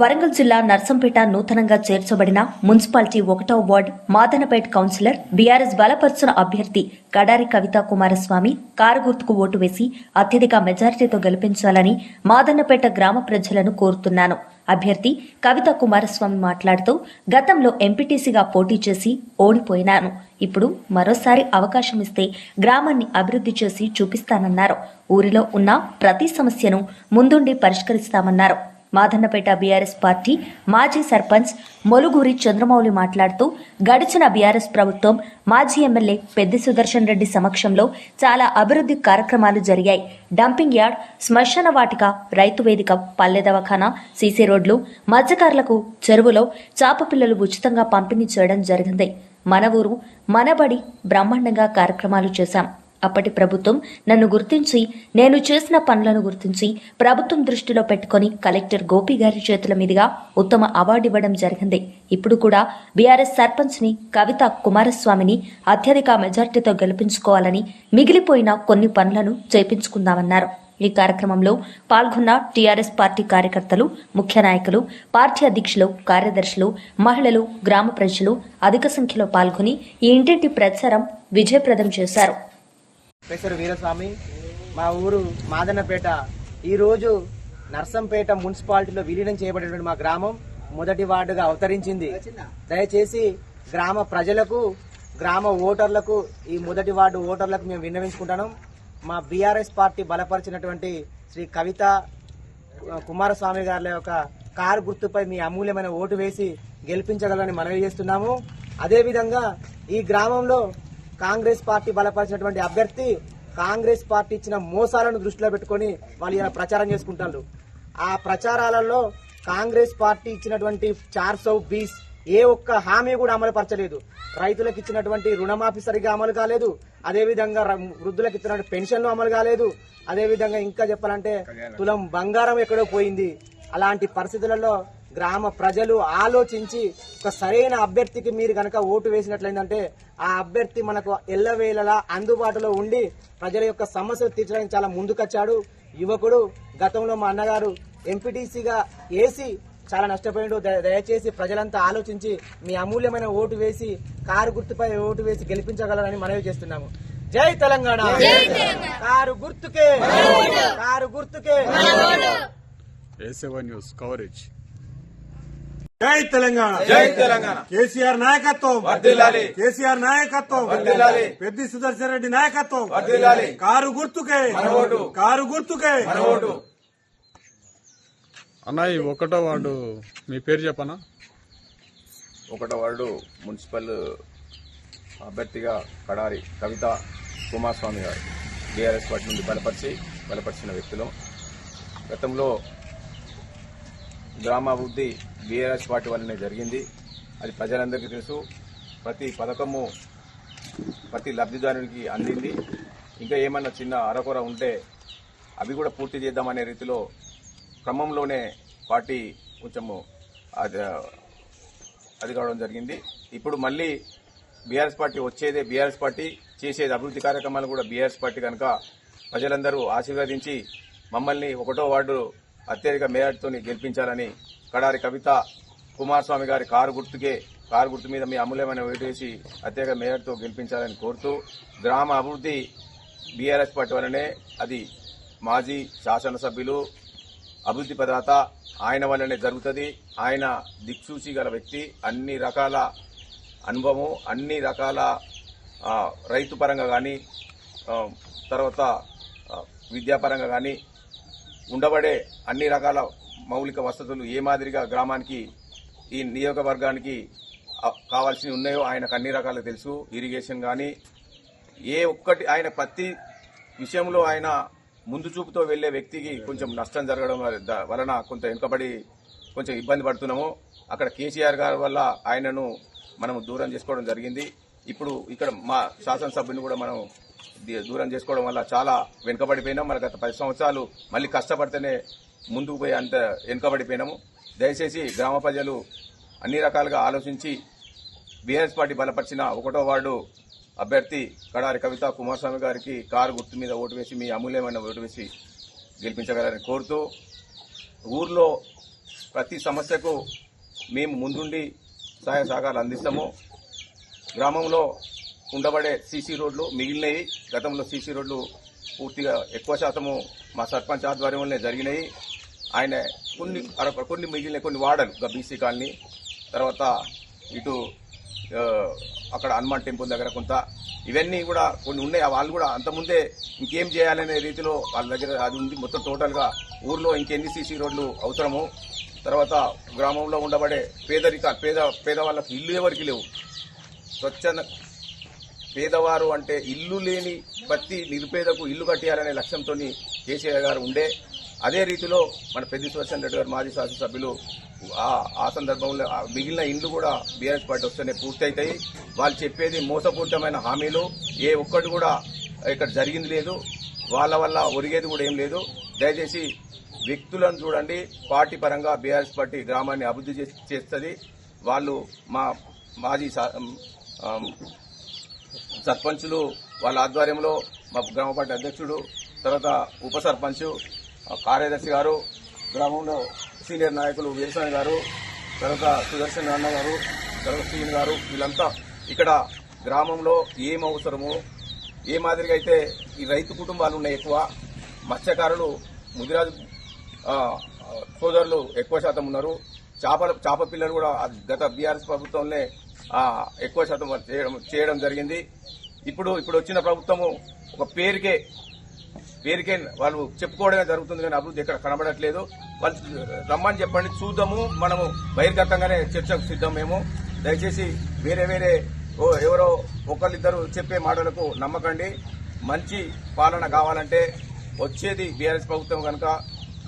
వరంగల్ జిల్లా నర్సంపేట నూతనంగా చేర్చబడిన మున్సిపాలిటీ ఒకటో వార్డ్ మాదనపేట్ కౌన్సిలర్ బీఆర్ఎస్ బలపరుచున అభ్యర్థి కడారి కవితా కుమారస్వామి కారు గుర్తుకు ఓటు వేసి అత్యధిక మెజారిటీతో గెలిపించాలని మాదన్నపేట గ్రామ ప్రజలను కోరుతున్నాను. అభ్యర్థి కవిత కుమారస్వామి మాట్లాడుతూ గతంలో ఎంపీటీసీగా పోటీ చేసి ఓడిపోయినాను. ఇప్పుడు మరోసారి అవకాశం ఇస్తే గ్రామాన్ని అభివృద్ధి చేసి చూపిస్తానన్నారు. ఊరిలో ఉన్న ప్రతి సమస్యను ముందుండి పరిష్కరిస్తామన్నారు. మాధన్నపేట బీఆర్ఎస్ పార్టీ మాజీ సర్పంచ్ మొలుగూరి చంద్రమౌళి మాట్లాడుతూ గడిచిన బీఆర్ఎస్ ప్రభుత్వం మాజీ ఎమ్మెల్యే పెద్ది సుదర్శన్ రెడ్డి సమక్షంలో చాలా అభివృద్ధి కార్యక్రమాలు జరిగాయి. డంపింగ్ యార్డ్ శ్మశాన వాటిక రైతు వేదిక పల్లె దవాఖానా సీసీ రోడ్లు మత్స్యకారులకు చెరువులో చాప పిల్లలు ఉచితంగా పంపిణీ చేయడం జరిగింది. మన ఊరు మనబడి బ్రహ్మాండంగా కార్యక్రమాలు చేశాం. అప్పటి ప్రభుత్వం నన్ను గుర్తించి నేను చేసిన పనులను గుర్తించి ప్రభుత్వం దృష్టిలో పెట్టుకొని కలెక్టర్ గోపి గారి చేతుల మీదుగా ఉత్తమ అవార్డు ఇవ్వడం జరిగింది. ఇప్పుడు కూడా బీఆర్ఎస్ సర్పంచ్ని కవిత కుమారస్వామిని అత్యధిక మెజార్టీతో గెలిపించుకోవాలని మిగిలిపోయిన కొన్ని పనులను చేపించుకుందామన్నారు. ఈ కార్యక్రమంలో పాల్గొన్న టీఆర్ఎస్ పార్టీ కార్యకర్తలు ముఖ్య నాయకులు పార్టీ అధ్యక్షులు కార్యదర్శులు మహిళలు గ్రామ ప్రజలు అధిక సంఖ్యలో పాల్గొని ఈ ఇంటింటి ప్రచారం విజయప్రదం చేశారు. ప్రొఫెసర్ వీరస్వామి మా ఊరు మాదన్నపేట. ఈరోజు నర్సంపేట మున్సిపాలిటీలో విలీనం చేయబడినటువంటి మా గ్రామం మొదటి వార్డుగా అవతరించింది. దయచేసి గ్రామ ప్రజలకు గ్రామ ఓటర్లకు ఈ మొదటి వార్డు ఓటర్లకు మేము విన్నవించుకుంటాం మా బీఆర్ఎస్ పార్టీ బలపరిచినటువంటి శ్రీ కవిత కుమారస్వామి గారి యొక్క కారు గుర్తుపై మీ అమూల్యమైన ఓటు వేసి గెలిపించగలని మనవి చేస్తున్నాము. అదేవిధంగా ఈ గ్రామంలో కాంగ్రెస్ పార్టీ బలపరిచినటువంటి అభ్యర్థి కాంగ్రెస్ పార్టీ ఇచ్చిన మోసాలను దృష్టిలో పెట్టుకొని వాళ్ళు ఇలా ప్రచారం చేసుకుంటారు. ఆ ప్రచారాలలో కాంగ్రెస్ పార్టీ ఇచ్చినటువంటి చార్ సౌ బీస్ ఏ ఒక్క హామీ కూడా అమలు పరచలేదు. రైతులకు ఇచ్చినటువంటి రుణమాఫీ సరిగా అమలు కాలేదు. అదేవిధంగా వృద్ధులకు ఇచ్చినటువంటి పెన్షన్లు అమలు కాలేదు. అదేవిధంగా ఇంకా చెప్పాలంటే తులం బంగారం ఎక్కడో పోయింది. అలాంటి పరిస్థితులలో గ్రామ ప్రజలు ఆలోచించి ఒక సరైన అభ్యర్థికి మీరు గనక ఓటు వేసినట్లయిందంటే ఆ అభ్యర్థి మనకు ఎల్లవేళలా అందుబాటులో ఉండి ప్రజల యొక్క సమస్యలు తీర్చడానికి చాలా ముందుకొచ్చాడు. యువకుడు గతంలో మా అన్నగారు ఎంపీటీసీగా వేసి చాలా నష్టపోయిండు. దయ- దయచేసి ప్రజలంతా ఆలోచించి మీ అమూల్యమైన ఓటు వేసి కారు గుర్తుపై ఓటు వేసి గెలిపించగలరని మనవి చేస్తున్నాము. జై తెలంగాణ! కారు గుర్తుకే! కారు గుర్తుకే! ఏసెవా న్యూస్ కవరేజ్. జై తెలంగాణ. జై తెలంగాణ. కేసీఆర్ నాయకత్వం. వర్ధిల్లాలి. కేసీఆర్ నాయకత్వం. వర్ధిల్లాలి. పెద్ది సుదర్శన్ రెడ్డి నాయకత్వం. వర్ధిల్లాలి. కారు గుర్తుకే. కారు గుర్తుకే. అన్న ఈ ఒకటో వార్డు మీ పేరు చెప్పనా? ఒకటో వార్డు మున్సిపల్ అభ్యర్థిగా కడారి కవిత కుమారస్వామి గారు. బీఆర్ఎస్ పార్టీ నుండి బలపరిచి బలపరిచిన వ్యక్తులు. గతంలో గ్రామాభివృద్ధి బీఆర్ఎస్ పార్టీ వల్లనే జరిగింది. అది ప్రజలందరికీ తెలుసు. ప్రతి పథకము ప్రతి లబ్ధిదారునికి అందింది. ఇంకా ఏమన్నా చిన్న అరకొర ఉంటే అవి కూడా పూర్తి చేద్దామనే రీతిలో క్రమంలోనే పార్టీ కొంచెము అది అది కావడం జరిగింది. ఇప్పుడు మళ్ళీ బీఆర్ఎస్ పార్టీ వచ్చేదే బీఆర్ఎస్ పార్టీ చేసేది అభివృద్ధి కార్యక్రమాలు కూడా బీఆర్ఎస్ పార్టీ కనుక ప్రజలందరూ ఆశీర్వదించి మమ్మల్ని ఒకటో వార్డు అత్యధిక మేరతో గెలిపించాలని కడారి కవిత కుమారస్వామి గారి కారు గుర్తుకే కారు గుర్తు మీద మీ అమూల్యమైన వేటేసి వేసి అత్యధిక మేరతో గెలిపించాలని కోరుతూ గ్రామ అభివృద్ధి బీఆర్ఎస్ పార్టీ వల్లనే అది మాజీ శాసనసభ్యులు అభివృద్ధి ప్రదాత ఆయన వల్లనే జరుగుతుంది. ఆయన దిక్సూచి గల వ్యక్తి అన్ని రకాల అనుభవము అన్ని రకాల రైతు పరంగా కానీ తర్వాత విద్యాపరంగా కానీ ఉండబడే అన్ని రకాల మౌలిక వసతులు ఏ మాదిరిగా గ్రామానికి ఈ నియోజకవర్గానికి కావాల్సినవి ఉన్నాయో ఆయనకు అన్ని రకాలు తెలుసు. ఇరిగేషన్ కానీ ఏ ఒక్కటి ఆయన ప్రతి విషయంలో ఆయన ముందు చూపుతో వెళ్ళే వ్యక్తికి కొంచెం నష్టం జరగడం వలన కొంత వెనుకబడి కొంచెం ఇబ్బంది పడుతున్నాము. అక్కడ కేసీఆర్ గారి వల్ల ఆయనను మనం దూరం చేసుకోవడం జరిగింది. ఇప్పుడు ఇక్కడ మా శాసనసభ్యుని కూడా మనం దూరం చేసుకోవడం వల్ల చాలా వెనుకబడిపోయినాం. మన గత పది సంవత్సరాలు మళ్ళీ కష్టపడితేనే ముందుకు పోయి అంత వెనుకబడిపోయినాము. దయచేసి గ్రామ ప్రజలు అన్ని రకాలుగా ఆలోచించి బీఆర్ఎస్ పార్టీ బలపరిచిన ఒకటో వార్డు అభ్యర్థి కడారి కవిత కుమారస్వామి గారికి కారు గుర్తు మీద ఓటు వేసి మీ అమూల్యమైన ఓటు వేసి గెలిపించగలని కోరుతూ ఊర్లో ప్రతి సమస్యకు మేము ముందుండి సహాయ సహకారాలు అందిస్తాము. గ్రామంలో ఉండబడే సీసీ రోడ్లు మిగిలినవి. గతంలో సీసీ రోడ్లు పూర్తిగా ఎక్కువ శాతము మా సర్పంచ్ ఆధ్వర్యంలోనే జరిగినాయి. ఆయన కొన్ని కొన్ని మిగిలిన కొన్ని వాడలు బీసీ కాలనీ తర్వాత ఇటు అక్కడ హనుమాన్ టెంపుల్ దగ్గర కొంత ఇవన్నీ కూడా కొన్ని ఉన్నాయి. వాళ్ళు కూడా అంతకుముందే ఇంకేం చేయాలనే రీతిలో వాళ్ళ దగ్గర అది ఉంది. మొత్తం టోటల్గా ఊర్లో ఇంకెన్ని సీసీ రోడ్లు అవసరము తర్వాత గ్రామంలో ఉండబడే పేదరిక పేద పేదవాళ్ళకి ఇల్లు ఎవరికి లేవు. స్వచ్ఛంద పేదవారు అంటే ఇల్లు లేని ప్రతి నిరుపేదకు ఇల్లు కట్టేయాలనే లక్ష్యంతో కేసీఆర్ గారు ఉండే అదే రీతిలో మన పెద్ద సుదర్శన్ రెడ్డి గారు మాజీ శాసనసభ్యులు ఆ ఆ సందర్భంలో మిగిలిన ఇండ్లు కూడా బీఆర్ఎస్ పార్టీ వస్తేనే పూర్తయితాయి. వాళ్ళు చెప్పేది మోసపూరితమైన హామీలు ఏ ఒక్కటి కూడా ఇక్కడ జరిగింది లేదు. వాళ్ళ వల్ల ఒరిగేది కూడా ఏం లేదు. దయచేసి వ్యక్తులను చూడండి పార్టీ పరంగా బీఆర్ఎస్ పార్టీ గ్రామాన్ని అభివృద్ధి చేస్తుంది. వాళ్ళు మా మాజీ సా- సర్పంచులు వాళ్ళ ఆధ్వర్యంలో మా గ్రామ పార్టీ అధ్యక్షుడు తర్వాత ఉప సర్పంచ్ కార్యదర్శి గారు గ్రామంలో సీనియర్ నాయకులు వీరస్వామి గారు తర్వాత సుదర్శన్ అన్న గారు తర్వాత సీని గారు వీళ్ళంతా ఇక్కడ గ్రామంలో ఏం అవసరమో ఏ మాదిరిగా అయితే ఈ రైతు కుటుంబాలు ఉన్నాయి ఎక్కువ మత్స్యకారులు ముదిరాజు సోదరులు ఎక్కువ శాతం ఉన్నారు చేపల చేప పిల్లలు కూడా గత బీఆర్ఎస్ ప్రభుత్వంలో ఎక్కువ శాతం చేయడం చేయడం జరిగింది. ఇప్పుడు ఇప్పుడు వచ్చిన ప్రభుత్వము ఒక పేరుకే పేరుకే వాళ్ళు చెప్పుకోవడమే జరుగుతుంది కానీ అభివృద్ధి ఎక్కడ కనబడట్లేదు. వాళ్ళు రమ్మని చెప్పండి చూద్దాము మనము బహిర్గతంగానే చర్చకు సిద్ధం మేము. దయచేసి వేరే వేరే ఓ ఎవరో ఒకరిద్దరు చెప్పే మాటలకు నమ్మకండి. మంచి పాలన కావాలంటే వచ్చేది బీఆర్ఎస్ ప్రభుత్వం కనుక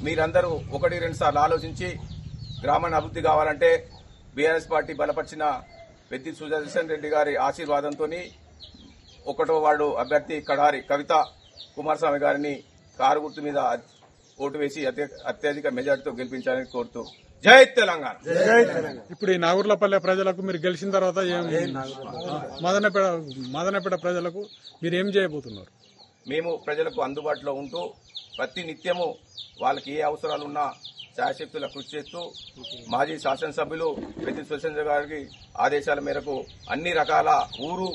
మీరందరూ ఒకటి రెండు సార్లు ఆలోచించి గ్రామాన్ని అభివృద్ధి కావాలంటే బీఆర్ఎస్ పార్టీ బలపరిచిన పెద్ది సుదర్శన్ రెడ్డి గారి ఆశీర్వాదంతో ఒకటో వార్డు అభ్యర్థి కడారి కవిత కుమారస్వామి గారిని కారు గుర్తు మీద ఓటు వేసి అత్య- అత్యధిక మెజార్టీతో గెలిపించాలని కోరుతూ జై తెలంగాణ. ఇప్పుడు ఈ నాగూర్లపల్లె ప్రజలకు మీరు గెలిచిన తర్వాత ఏం మదనపేట మదనపేట ప్రజలకు మీరు ఏం చేయబోతున్నారు? మేము ప్రజలకు అందుబాటులో ఉంటూ ప్రతి నిత్యము వాళ్ళకి ఏ అవసరాలున్నా శాయశక్తుల కృషి చేస్తూ మాజీ శాసనసభ్యులు పెద్ద స్వచ్ఛంద్ర గారికి ఆదేశాల మేరకు అన్ని రకాల ఊరు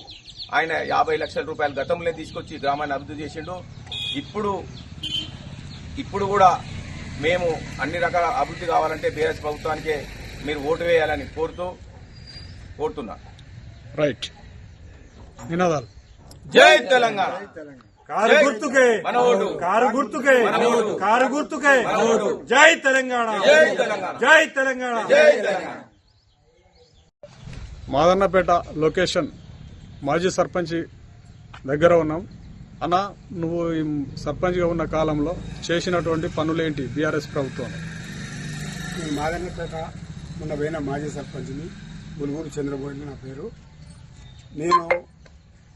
ఆయన యాభై లక్షల రూపాయల గతంలో తీసుకొచ్చి గ్రామాన్ని అభివృద్ధి చేసిండు. ఇప్పుడు ఇప్పుడు కూడా మేము అన్ని రకాల అభివృద్ధి కావాలంటే బీఆర్ఎస్ ప్రభుత్వానికే మీరు ఓటు వేయాలని కోరుతూ కోరుతున్నా. రైట్. నినాదాలు. జై తెలంగాణ. కారు గుర్తుకే. కారు గుర్తుకే. కారు గుర్తుకే. జై తెలంగాణ. జై తెలంగాణ. జై తెలంగాణ. జై తెలంగాణ. మాదన్నపేట లొకేషన్ మాజీ సర్పంచ్ దగ్గర ఉన్నాం. అన్న నువ్వు ఈ సర్పంచ్గా ఉన్న కాలంలో చేసినటువంటి పనులేంటి బీఆర్ఎస్ ప్రభుత్వం? నేను మాదన్నపేట మొన్న పోయిన మాజీ సర్పంచ్ని బులుగురు చంద్రబాబు నా పేరు. నేను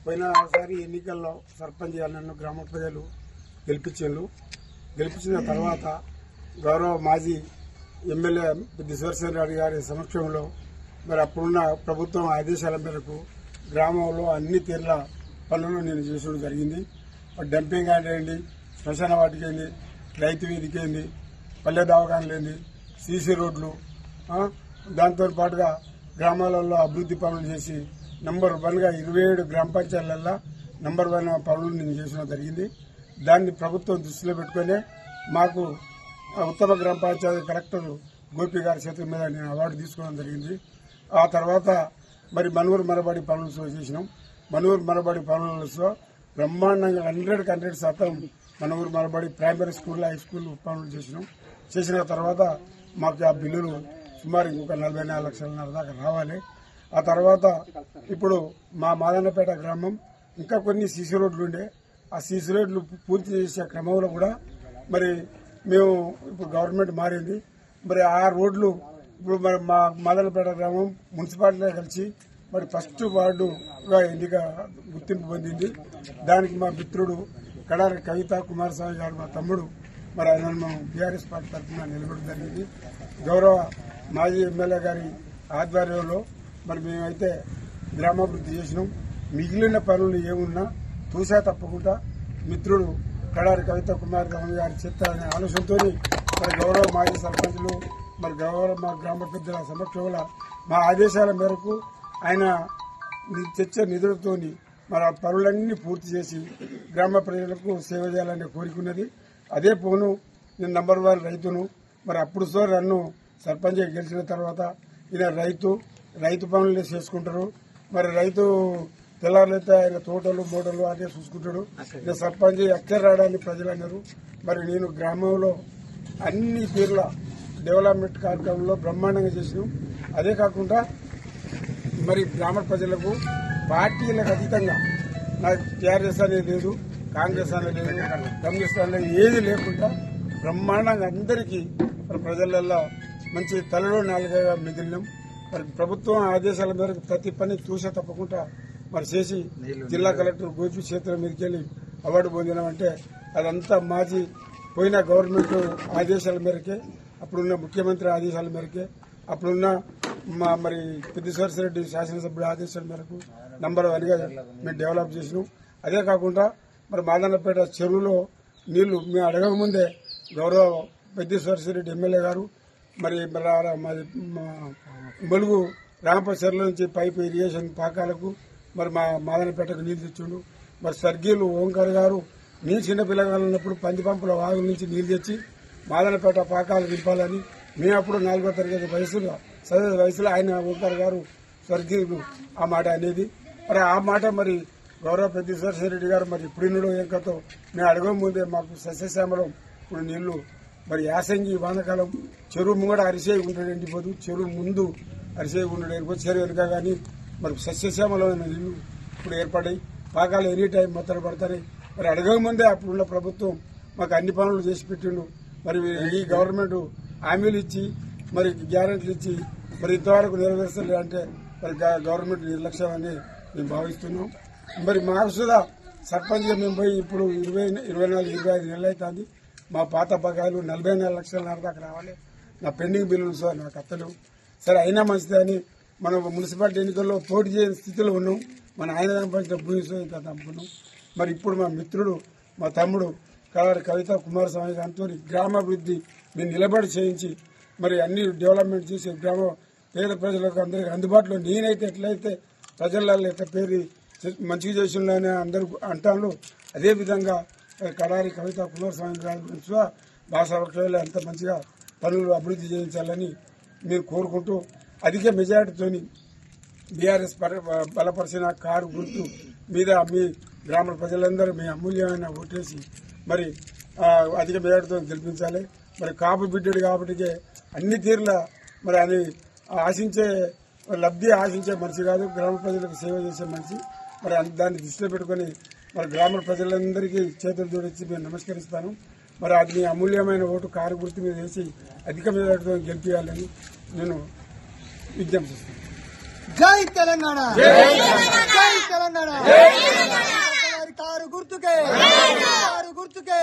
పోయినసారి ఎన్నికల్లో సర్పంచ్ నన్ను గ్రామ ప్రజలు గెలిపించారు. గెలిపించిన తర్వాత గౌరవ మాజీ ఎమ్మెల్యే పెద్ది రెడ్డి గారి సమక్షంలో మరి అప్పుడున్న ప్రభుత్వం ఆదేశాల మేరకు గ్రామంలో అన్ని తీర్ల పనులు నేను చేసడం జరిగింది. డంపింగ్ అయ్యింది శ్మశాన వాటికేంది రైతు వీధికేంది పల్లె దవాఖానలేంది సీసీ రోడ్లు దాంతో పాటుగా గ్రామాలలో అభివృద్ధి పనులు చేసి నంబర్ వన్గా ఇరవై ఏడు గ్రామ పంచాయతీలలో నంబర్ వన్ పనులు నేను చేసిన జరిగింది. దాన్ని ప్రభుత్వం దృష్టిలో పెట్టుకునే మాకు ఆ ఉత్తమ గ్రామ పంచాయతీ కలెక్టర్ గోపి గారి చేతుల మీద నేను అవార్డు తీసుకోవడం జరిగింది. ఆ తర్వాత మరి మనూరు మరబడి పనులు చేసినాం. మనూరు మరబడి పనులలో బ్రహ్మాండంగా హండ్రెడ్ హండ్రెడ్ శాతం మనూరు మరబడి ప్రైమరీ స్కూల్ హై స్కూల్ పనులు చేసినాం. చేసిన తర్వాత మాకు ఆ బిల్లులు సుమారు ఇంకొక నలభై నాలుగు లక్షల దాకా రావాలి. ఆ తర్వాత ఇప్పుడు మా మాదన్నపేట గ్రామం ఇంకా కొన్ని సీసీ రోడ్లు ఉండే. ఆ సీసీ రోడ్లు పూర్తి చేసే క్రమంలో కూడా మరి మేము ఇప్పుడు గవర్నమెంట్ మారింది. మరి ఆ రోడ్లు ఇప్పుడు మరి మా మాదన్నపేట గ్రామం మున్సిపాలిటీ కలిసి మరి ఫస్ట్ వార్డుగా ఎన్నిక గుర్తింపు పొందింది. దానికి మా మిత్రుడు కడారి కవిత కుమారస్వామి గారు మా తమ్ముడు మరి ఆయన మేము బీఆర్ఎస్ పార్టీ తరఫున నిలబడడం జరిగింది. గౌరవ మాజీ ఎమ్మెల్యే గారి ఆధ్వర్యంలో మరి మేమైతే గ్రామాభివృద్ధి చేసినాం. మిగిలిన పనులు ఏమున్నా చూసా తప్పకుండా. మిత్రుడు కడారి కవిత కుమార్ గౌరవ గారి చెత్త అనే ఆలోచనతో మరి గౌరవ మాజీ సర్పంచులు మరి గౌరవ మా గ్రామ పెద్దల సమక్షంలో మా ఆదేశాల మేరకు ఆయన తెచ్చే నిధులతోని మరి ఆ పనులన్నీ పూర్తి చేసి గ్రామ ప్రజలకు సేవ చేయాలనే కోరికున్నది అదే పోను నేను నంబర్ వన్ రైతును. మరి అప్పుడు సార్ నన్ను సర్పంచ్ గెలిచిన తర్వాత ఈయన రైతు రైతు పనులు చేసుకుంటారు. మరి రైతు తెల్లారులైతే ఆయన తోటలు మూటలు అదే చూసుకుంటాడు. ఇక సర్పంచ్ అక్షర రావడానికి ప్రజలు అన్నారు మరి నేను గ్రామంలో అన్ని తీరుల డెవలప్మెంట్ కార్యక్రమంలో బ్రహ్మాండంగా చేసినాం. అదే కాకుండా మరి గ్రామ ప్రజలకు పార్టీలకు అతీతంగా నాకు టీఆర్ఎస్ అనేది లేదు కాంగ్రెస్ అనేది లేదు కమ్యూనిస్ట్ అనేది ఏది లేకుండా బ్రహ్మాండంగా అందరికీ మరి ప్రజలలో మంచి తలలో నాలుగగా మిగిలినాం మరి ప్రభుత్వం ఆదేశాల మేరకు ప్రతి పని చూసే తప్పకుండా మరి చేసి జిల్లా కలెక్టర్ గోపి చేతుల మీదకి వెళ్ళి అవార్డు పొందినామంటే అదంతా మాజీ పోయిన గవర్నమెంట్ ఆదేశాల మేరకే అప్పుడున్న ముఖ్యమంత్రి ఆదేశాల మేరకే అప్పుడున్న మా మరి పెద్దిశ్వరస రెడ్డి శాసనసభ్యుడి ఆదేశాల మేరకు నంబర్ వన్గా మేము డెవలప్ చేసినాం. అదే కాకుండా మరి మాదన్నపేట చెరువులో నీళ్ళు మేము అడగకముందే గౌరవ పెద్దిశ్వరస రెడ్డి ఎమ్మెల్యే గారు మరి మరి మా ములుగు రామప నుంచి పైపు ఇరిగేషన్ పాకాలకు మరి మా మాదనపేటకు నీళ్ళు తెచ్చిండు. మరి స్వర్గీయులు ఓంకర్ గారు నేను చిన్న పిల్లగా ఉన్నప్పుడు పంది పంపుల వాగు నుంచి నీళ్ళు తెచ్చి మాదనపేట పాకాలు నింపాలని మేము అప్పుడు నాలుగో తరగతి వయసులో చదివే వయసులో ఆయన ఓంకర్ గారు స్వర్గీయులు ఆ మాట అనేది. మరి ఆ మాట మరి గౌరవ పెద్ద రెడ్డి గారు మరి ఇప్పుడు ఏం కథో మేము అడగక ముందే మాకు సస్యశ్యామలం ఇప్పుడు నీళ్ళు మరి యాసంగి వానకాలం చెరువు ముంగడ అరిసే ఉండడం ఎండిపోదు చెరువు ముందు అరిసే ఉండడం ఎండిపోదు చెరువు వెనుక కానీ మరి సస్యశ్యామలమైన నీళ్ళు ఇప్పుడు ఏర్పడాయి పాకాలు ఎనీ టైం మొత్తం పడతాయి మరి అడగక ముందే అప్పుడున్న ప్రభుత్వం మాకు అన్ని పనులు చేసి పెట్టిండు. మరి ఈ గవర్నమెంట్ హామీలు ఇచ్చి మరి గ్యారెంటీలు ఇచ్చి మరి ఇంతవరకు నెరవేర్చలే అంటే మరి గ- గవర్నమెంట్ నిర్లక్ష్యం అని మేము భావిస్తున్నాం. మరి మాకు సుధా సర్పంచ్గా మేము పోయి ఇప్పుడు ఇరవై ఇరవై నాలుగు ఇరవై ఐదు నెలలు అవుతుంది. మా పాత బకాయిలు నలభై నాలుగు లక్షల దాకా రావాలి. నా పెండింగ్ బిల్లులు సార్ నాకు అత్తలు. సరే అయినా మంచిదే అని మనం మున్సిపాలిటీ ఎన్నికల్లో పోటీ చేయని స్థితిలో ఉన్నాం. మన ఆయన సంపాదించిన భూమి ఇంత తమ్ముకున్నాం మరి ఇప్పుడు మా మిత్రుడు మా తమ్ముడు కలర్ కవిత కుమారస్వామి గారితో గ్రామాభివృద్ధి నేను నిలబడి చేయించి మరి అన్ని డెవలప్మెంట్ చేసి గ్రామ పేద ప్రజలకు అందరికి అందుబాటులో నేనైతే ఎట్లయితే ప్రజల ఎట్లా పేరు మంచిగా చేసిన అందరూ అంటాను అదేవిధంగా కడారి కవిత కుమారస్వామి గారి గురించి భాష అంత మంచిగా పనులు అభివృద్ధి చేయించాలని మీరు కోరుకుంటూ అధిక మెజారిటీతోని బీఆర్ఎస్ బలపరిచిన కారు గుర్తు మీద మీ గ్రామ ప్రజలందరూ మీ అమూల్యమైన ఓటేసి మరి అధిక మెజారిటీతో గెలిపించాలి. మరి కాపు బిడ్డడు కాబట్టి అన్ని తీరుల మరి అని ఆశించే లబ్ధి ఆశించే మనిషి కాదు గ్రామ ప్రజలకు సేవ చేసే మనిషి. మరి దాన్ని దృష్టిలో పెట్టుకొని మరి గ్రామ ప్రజలందరికీ చేతులు జోడించి మేము నమస్కరిస్తాను. మరి అది మీ అమూల్యమైన ఓటు కారు గుర్తు మీద వేసి అధిక మీద గెలిపించాలని నేను విజ్ఞప్తి చేస్తాను తెలంగాణ! తెలంగాణ! కారు గుర్తుకే! కారు గుర్తుకే!